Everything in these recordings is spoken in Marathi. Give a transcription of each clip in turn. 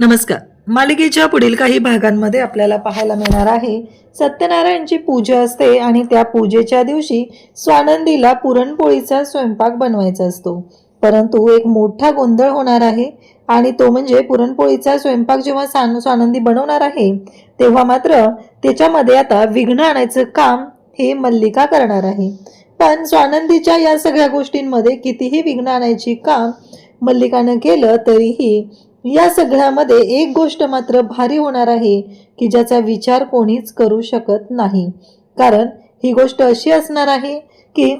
नमस्कार. मालिकेच्या पुढील काही भागांमध्ये आपल्याला पाहायला मिळणार आहे. सत्यनारायणची पूजा असते आणि त्या पूजेच्या दिवशी स्वानंदीला पुरणपोळीचा स्वयंपाक बनवायचा असतो. परंतु एक मोठा गोंधळ होणार आहे आणि तो म्हणजे पुरणपोळीचा स्वयंपाक जेव्हा सान स्वानंदी बनवणार आहे तेव्हा मात्र त्याच्यामध्ये आता विघ्न आणायचं काम हे मल्लिका करणार आहे. पण स्वानंदीच्या या सगळ्या गोष्टींमध्ये कितीही विघ्न आणायची काम मल्लिकानं केलं तरीही या सगळ्यामध्ये एक गोष्ट मात्र भारी होणार आहे की ज्याचा विचार कोणीच करू शकत नाही. कारण ही गोष्ट अशी असणार आहे की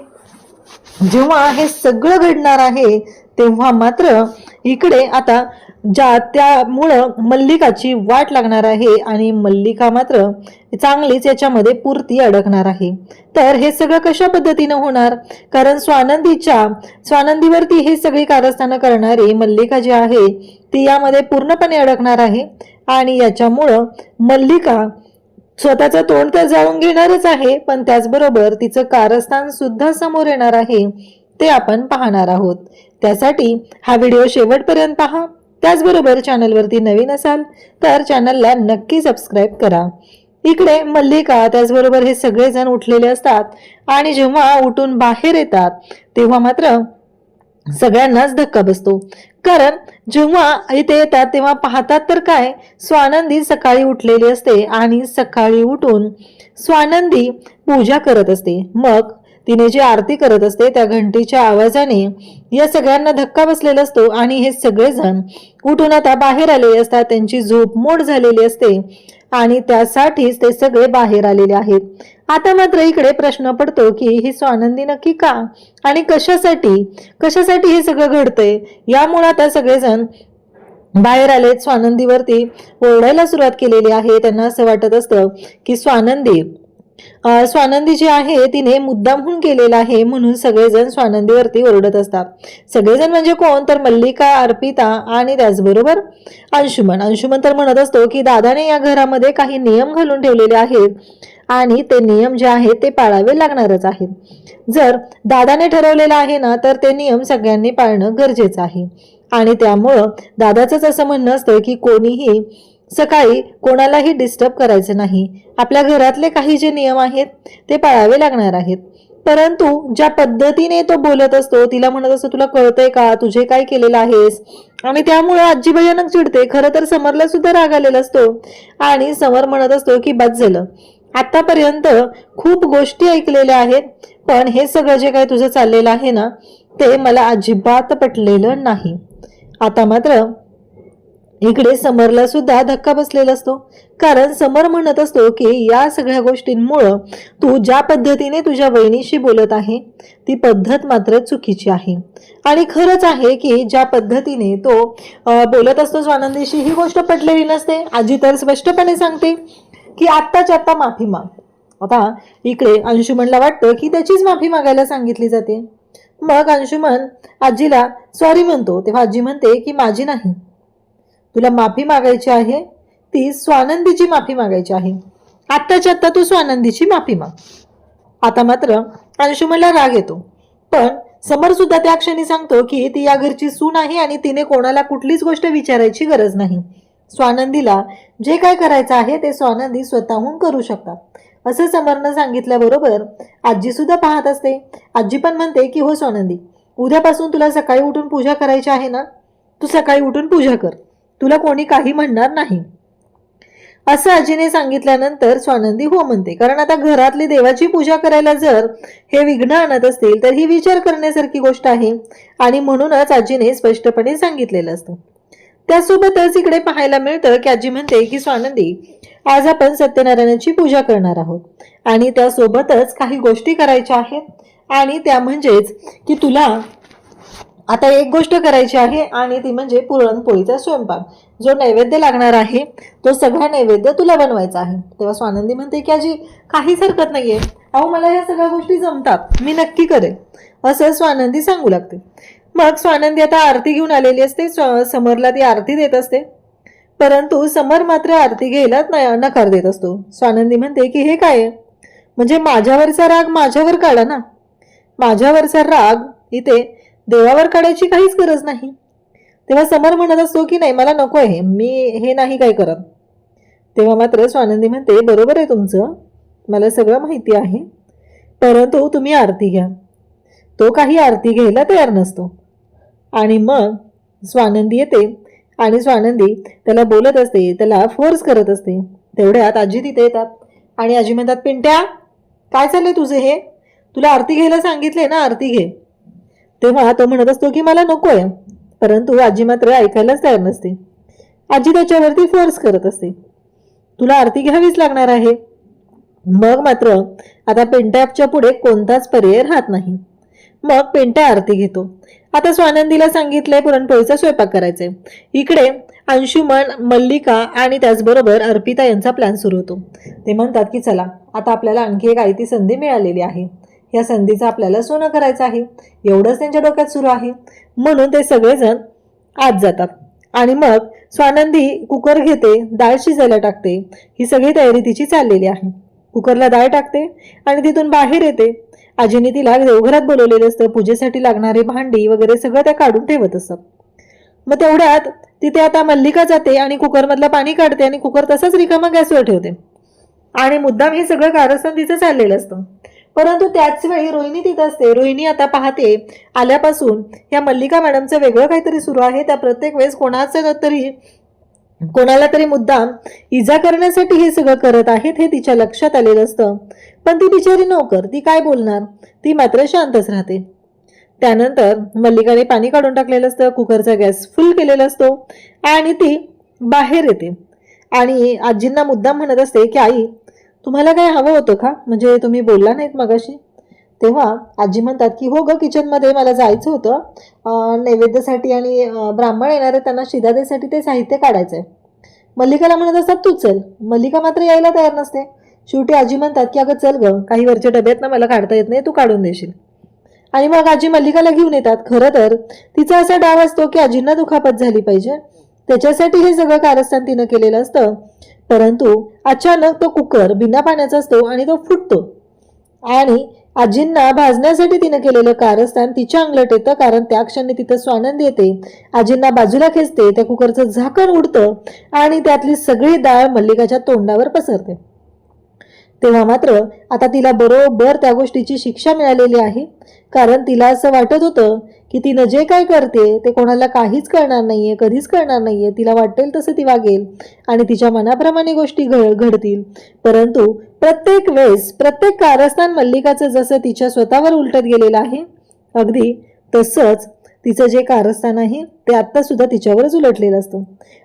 जेव्हा हे सगळं घडणार आहे तेव्हा मात्र इकडे आता ज्या त्यामुळं मल्लिकाची वाट लागणार आहे आणि मल्लिका मात्र चांगलीच याच्यामध्ये पूर्ती अडकणार आहे. तर हे सगळं कशा पद्धतीनं होणार? कारण स्वानंदीच्या स्वानंदीवरती हे सगळी कारस्थानं करणारी मल्लिका जी आहे ती यामध्ये पूर्णपणे अडकणार आहे आणि याच्यामुळं मल्लिका स्वतःचं तोंड तर जाळून घेणारच आहे पण त्याचबरोबर तिचं कारस्थान सुद्धा समोर येणार आहे ते आपण पाहणार आहोत. त्यासाठी हा व्हिडिओ शेवटपर्यंत पहा. त्याचबरोबर चॅनलवरती नवीन असाल तर चॅनलला नक्की सबस्क्राईब करा. इकडे मल्लिका त्याचबरोबर हे सगळेजण उठलेले असतात आणि जेव्हा उठून बाहेर येतात तेव्हा मात्र सगळ्यांनाच धक्का बसतो. कारण जेव्हा इथे येतात तेव्हा पाहतात तर काय? स्वानंदी सकाळी उठलेली असते आणि सकाळी उठून स्वानंदी पूजा करत असते. मग तिने जी आरती करत असते त्या घंटीच्या आवाजाने या सगळ्यांना धक्का बसलेला असतो. आणि हे सगळेजण उठून आता बाहेर आलेले असतात. त्यांची झोप मोड झालेली असते. आणि त्यासाठीच ते सगळे बाहेर आलेले आहेत. आता मात्र इकडे प्रश्न पडतो की ही स्वानंदी नक्की का? आणि कशासाठी? कशासाठी हे सगळं घडतंय? यामुळे आता सगळेजण बाहेर आलेत. स्वानंदीवरती ओरडायला सुरुवात केलेली आहे. त्यांना असं वाटत असतं की स्वानंदी स्वानंदी जी आहे तिने मुद्दामहून केलेला आहे म्हणून सगळेजण स्वानंदीवरती ओरडत असतात. सगळेजण म्हणजे कोण? तर मल्लिका अर्पिता आणि त्याचबरोबर अंशुमन. अंशुमन तर म्हणत असतो की दादाने या घरामध्ये काही नियम घालून ठेवलेले आहेत आणि ते नियम जे आहेत ते पाळावे लागणारच आहेत. जर दादाने ठरवलेलं आहे ना तर ते नियम सगळ्यांनी पाळणं गरजेचं आहे. आणि त्यामुळं दादाचंच असं म्हणणं असतं की कोणीही सकाळी कोणालाही डिस्टर्ब करायचं नाही. आपल्या घरातले काही जे नियम आहेत ते पाळावे लागणार आहेत. परंतु ज्या पद्धतीने तो बोलत असतो तिला म्हणत असतो तुला कळतंय का? तुझे काय केलेलं आहेस? आणि त्यामुळे आजी भयानक चिडते. खरं तर समरला सुद्धा राग आलेला असतो. आणि समर म्हणत असतो की बस झालं. आतापर्यंत खूप गोष्टी ऐकलेल्या आहेत पण हे सगळं जे काय तुझं चाललेलं आहे ना ते मला अजिबात पटलेलं नाही. आता मात्र इकडे समरला सुद्धा धक्का बसलेला असतो. कारण समर म्हणत असतो की या सगळ्या गोष्टींमुळं तू ज्या पद्धतीने तुझ्या वहिनीशी बोलत आहे ती पद्धत मात्र चुकीची आहे. आणि खरंच आहे की ज्या पद्धतीने तो बोलत असतो स्वानंदीशी ही गोष्ट पटलेली नसते. आजी तर स्पष्टपणे सांगते की आत्ताच आत्ता माफी माग. आता इकडे अंशुमनला वाटतं की त्याचीच माफी मागायला सांगितली जाते. मग अंशुमन आजीला सॉरी म्हणतो. तेव्हा आजी म्हणते की माझी नाही. तुला माफी मागायची आहे? ती स्वानंदीची माफी मागायची आहे. आत्ताच्या आत्ता तू स्वानंदीची माफी माग. आता मात्र अंशुमनला राग येतो. पण समर सुद्धा त्या क्षणी सांगतो की ती या घरची सून आहे आणि तिने कोणाला कुठलीच गोष्ट विचारायची गरज नाही. स्वानंदीला जे काय करायचं आहे ते स्वानंदी स्वतःहून करू शकतात. असं समरनं सांगितल्याबरोबर आजी सुद्धा पाहत असते. आजी पण म्हणते की हो स्वानंदी उद्यापासून तुला सकाळी उठून पूजा करायची आहे ना? तू सकाळी उठून पूजा कर. तुला कोणी काही म्हणणार नाही. असं आजीने सांगितल्यानंतर स्वानंदी हो म्हणते कारण आता घरातली देवाची पूजा करायला जर हे विघ्न आणत असतील तर ही विचार करण्यासारखी गोष्ट आहे. आणि म्हणूनच आजीने स्पष्टपणे सांगितलेलं असतं. त्यासोबतच इकडे पाहायला मिळतं की आजी म्हणते की स्वानंदी आज आपण सत्यनारायणाची पूजा करणार आहोत आणि त्यासोबतच काही गोष्टी करायच्या आहेत आणि त्या म्हणजेच की तुला आता एक गोष्ट करायची आहे आणि ती म्हणजे पुरणपोळीचा स्वयंपाक. जो नैवेद्य लागणार आहे तो सगळा नैवेद्य तुला बनवायचा आहे. तेव्हा स्वानंदी म्हणते की आजी काहीच हरकत नाही आहे अहो मला या सगळ्या गोष्टी जमतात. मी नक्की करेन. असं स्वानंदी सांगू लागते. मग स्वानंदी आता आरती घेऊन आलेली असते. स्व- समरला ती आरती देत असते. परंतु समर मात्र आरती घ्यायला न- नकार देत असतो. स्वानंदी म्हणते की हे काय आहे? म्हणजे माझ्यावरचा राग माझ्यावर काढा ना. माझ्यावरचा राग इथे देवावर काढायची काहीच गरज नाही. तेव्हा समर म्हणत असतो की नाही मला नको आहे मी हे नाही काय करत. तेव्हा मात्र स्वानंदी म्हणते बरोबर आहे तुमचं मला सगळं माहिती आहे परंतु तुम्ही आरती घ्या. तो काही आरती घ्यायला तयार नसतो. आणि मग स्वानंदी येते आणि स्वानंदी त्याला बोलत असते त्याला फोर्स करत असते. तेवढ्यात आजी तिथे येतात आणि आजी म्हणतात पिंट्या काय चाललंय तुझे हे? तुला आरती घ्यायला सांगितले ना आरती घे. तेव्हा तो म्हणत असतो की मला नको आहे परंतु आजी मात्र ऐकायलाच तयार नसते. आजी त्याच्यावरती फोर्स करत असते. तुला आरती घ्यावीच लागणार आहे. मग मात्र आता पेंट्याच्या पुढे कोणताच पर्याय राहत नाही. मग पेंट्या आरती घेतो. आता स्वानंदीला सांगितलंय पुरणपोळीचा स्वयंपाक करायचंय. इकडे अंशुमन मल्लिका आणि त्याचबरोबर अर्पिता यांचा प्लॅन सुरू होतो. ते म्हणतात की चला आता आपल्याला आणखी एक आयती संधी मिळालेली आहे. या संधीचं आपल्याला सोनं करायचं आहे. एवढंच त्यांच्या डोक्यात सुरू आहे. म्हणून ते सगळेजण आत जातात. आणि मग स्वानंदी कुकर घेते डाळ शिजायला टाकते. ही सगळी तयारी तिची चाललेली आहे. कुकरला डाळ टाकते आणि तिथून बाहेर येते. आजीने तिला देवघरात बोलवलेलं असतं. पूजेसाठी लागणारे भांडी वगैरे सगळं त्या काढून ठेवत असतात मग तेवढ्यात तिथे आता मल्लिका जाते आणि कुकरमधलं पाणी काढते आणि कुकर तसंच रिकामा गॅसवर ठेवते. आणि मुद्दाम हे सगळं कारस्थान तिचं चाललेलं असतं. परंतु त्याच वेळी रोहिणी तिथं असते. रोहिणी आता पाहते आल्यापासून या मल्लिका मॅडमचं वेगळं काहीतरी सुरू आहे. त्या प्रत्येक वेळेस कोणाचं तरी कोणाला तरी मुद्दाम इजा करण्यासाठी हे सगळं करत आहेत हे तिच्या लक्षात आलेलं असतं. पण ती बिचारी नोकर ती काय बोलणार? ती मात्र शांतच राहते. त्यानंतर मल्लिकाने पाणी काढून टाकलेलं असतं कुकरचा गॅस फुल केलेला असतो आणि ती बाहेर येते. आणि आजींना मुद्दाम म्हणत असते की आई तुम्हाला काय हवं होतं का? म्हणजे तुम्ही बोलला नाहीत मगाशी? तेव्हा आजी म्हणतात की हो ग किचनमध्ये मला जायचं होतं. नैवेद्यासाठी आणि ब्राह्मण येणारे त्यांना शिदादेसाठी ते साहित्य काढायचं आहे मल्लिकाला म्हणत असतात तू चल. मल्लिका मात्र यायला तयार नसते. शेवटी आजी म्हणतात की अगं चल ग काही वरच्या डब्यात ना मला काढता येत नाही तू काढून देशील. आणि मग आजी मल्लिकाला घेऊन येतात. खरं तर तिचा असा डाव असतो की आजींना दुखापत झाली पाहिजे. त्याच्यासाठी हे सगळं कारस्थान तिनं केलेलं असतं. परंतु अचानक तो कुकर बिना पाण्याचा असतो आणि तो फुटतो. आणि आजींना भाजण्यासाठी तिनं केलेलं कारस्थान तिच्या अंगलट येतं कारण त्या क्षणी तिथं स्वानंद येते. आजींना बाजूला खेचते त्या कुकरचं झाकण उडतं आणि त्यातली सगळी डाळ मल्लिकाच्या तोंडावर पसरते. तेव्हा मात्र आता तिला बरोबर त्या गोष्टीची शिक्षा मिळालेली आहे. कारण तिला असं वाटत होतं की तिनं जे काय करते ते कोणाला काहीच कळणार नाहीये कधीच कळणार नाहीये तिला वाटेल तसं ती वागेल आणि तिच्या मनाप्रमाणे गोष्टी घड घडतील. परंतु प्रत्येक वेळेस प्रत्येक कारस्थान मल्लिकाचं जसं तिच्या स्वतःवर उलटत गेलेलं आहे अगदी तसंच तिचं जे कारस्थान आहे ते आत्ता सुद्धा तिच्यावरच उलटलेलं असतं.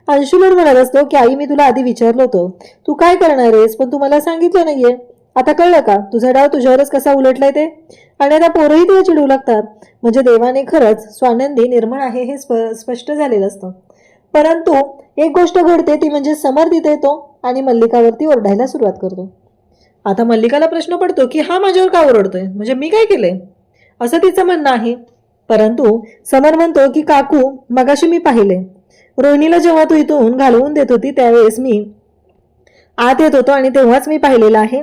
अंशुलर म्हणत असतो की आई मी तुला आधी विचारलं होतं. तू काय करणार आहेस? पण तू मला सांगितलं नाहीये. आता कळलं का? तुझा डाव तुझ्यावरच कसा उलटलाय ते? आणि आता पोरंही तुला चिडू लागतात. म्हणजे देवाने खरंच स्वानंदी निर्मळ आहे हे स्प स्पष्ट झालेलं असतं. परंतु एक गोष्ट घडते ती म्हणजे समर तिथे येतो आणि मल्लिकावरती ओरडायला सुरुवात करतो. आता मल्लिकाला प्रश्न पडतो की हा माझ्यावर का ओरडतोय? म्हणजे मी काय केलंय? असं तिचं म्हणणं आहे. परंतु समर म्हणतो की काकू मगाशी मी पाहिले. रोहिणीला जेव्हा तू इथून घालवून देत होती त्यावेळेस मी आत येत होतो आणि तेव्हाच मी पाहिलेलं आहे.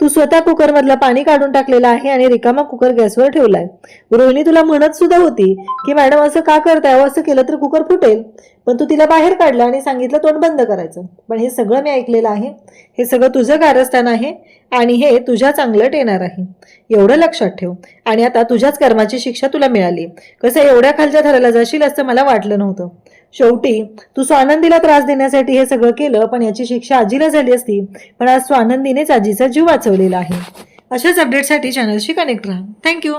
तू स्वतः कुकरमधलं पाणी काढून टाकलेलं आहे आणि रिकामा कुकर गॅसवर ठेवलाय. रोहिणी तुला म्हणत सुद्धा होती की मॅडम असं का करताय? हो, असं केलं तर कुकर फुटेल. पण तू तिला बाहेर काढलं आणि सांगितलं तोंड बंद करायचं. पण हे सगळं मी ऐकलेलं आहे. हे सगळं तुझं कारस्थान आहे आणि हे तुझ्या चांगलट येणार आहे. एवढं लक्षात ठेव. आणि आता तुझ्याच कर्माची शिक्षा तुला मिळाली. कसं एवढ्या खालच्या थराला जाशील असं मला वाटलं नव्हतं. शेवटी तू स्वानंदीला त्रास देण्यासाठी हे सगळं केलं पण याची शिक्षा आजीला झाली असती. पण आज स्वानंदीनेच आजीचा जीव वाचवलेला आहे. अशाच अपडेटसाठी चॅनलशी कनेक्ट राहा. थँक्यू